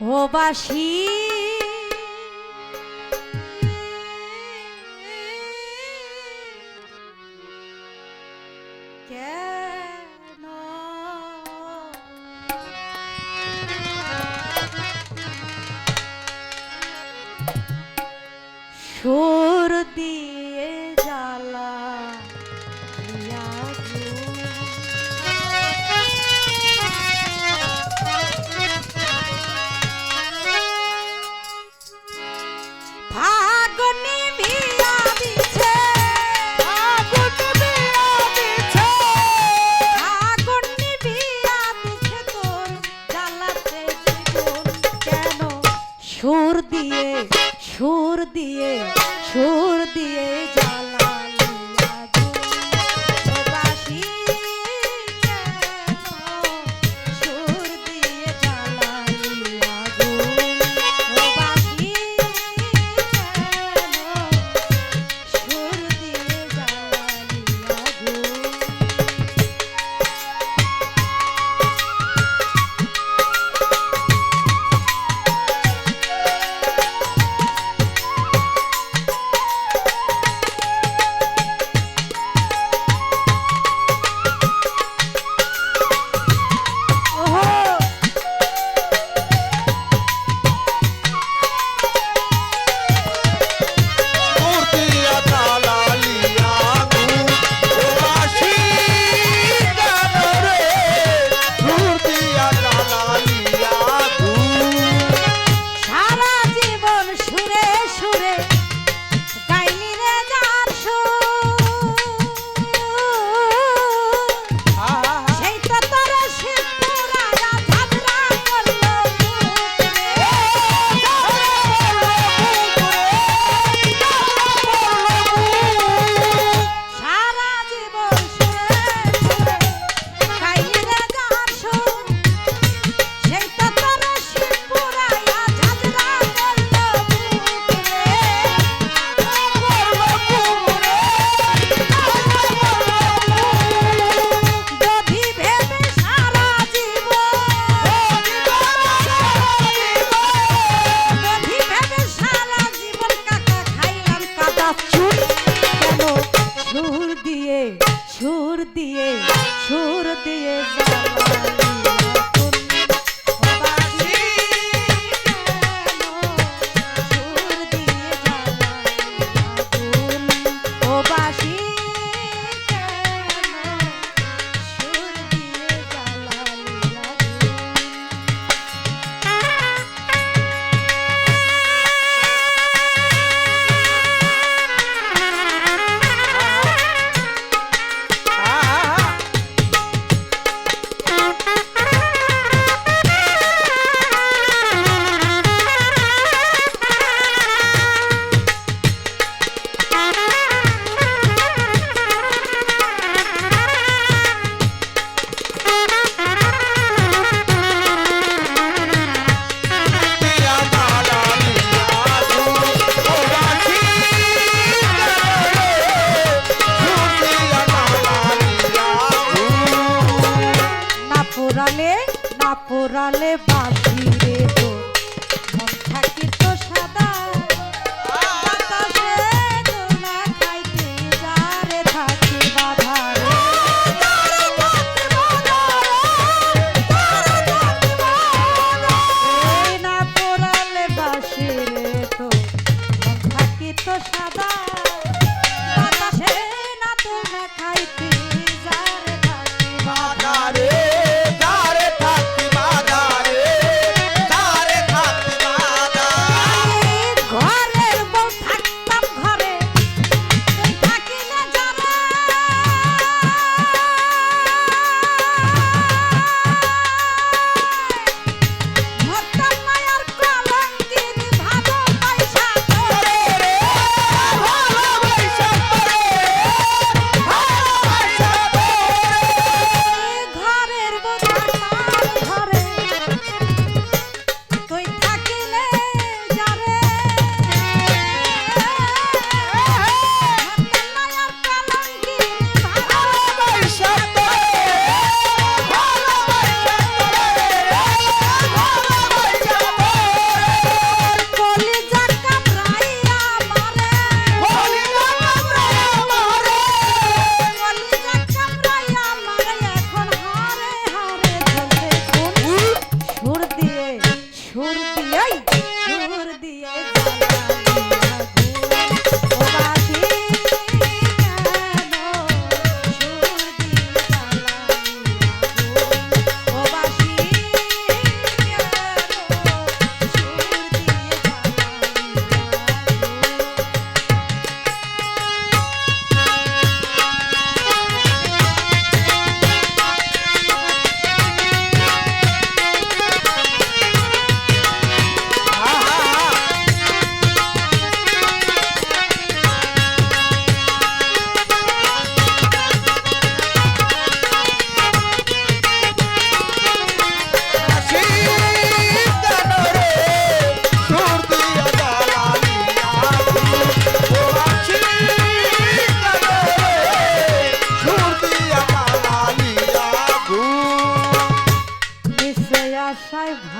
ও বাসী দিয়ে জ্বালা। দিয়ে সুর দিয়ে সুর দিয়ে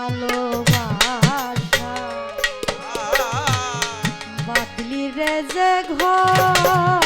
ভালোবাসা। বাদলি রে যে ঘর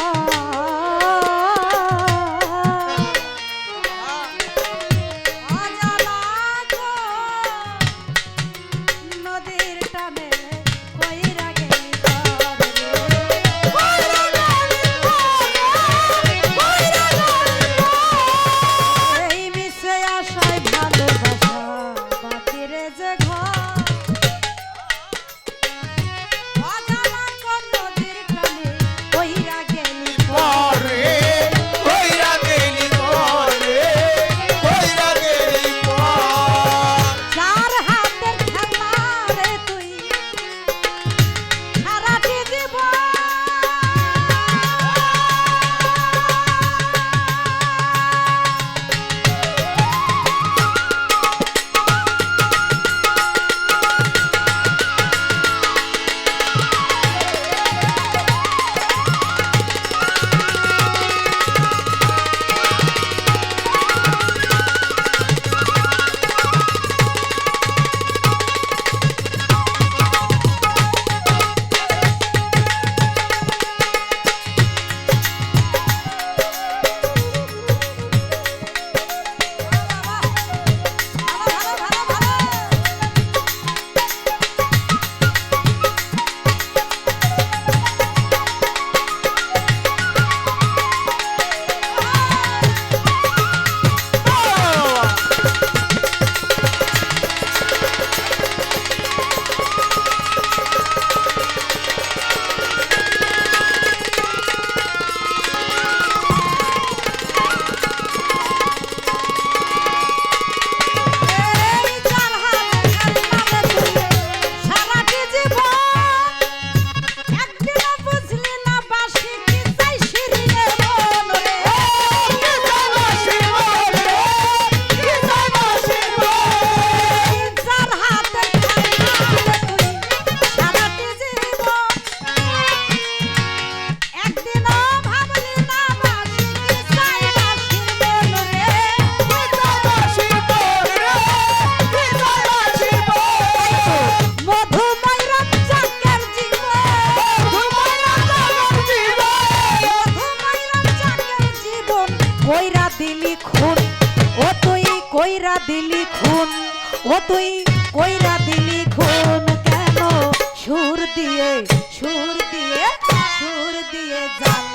খুন, ও তুই কইরা দিলি খুন, ও তুই কইরা দিলি খুন কেন? সুর দিয়ে সুর দিয়ে সুর দিয়ে জ্বালালি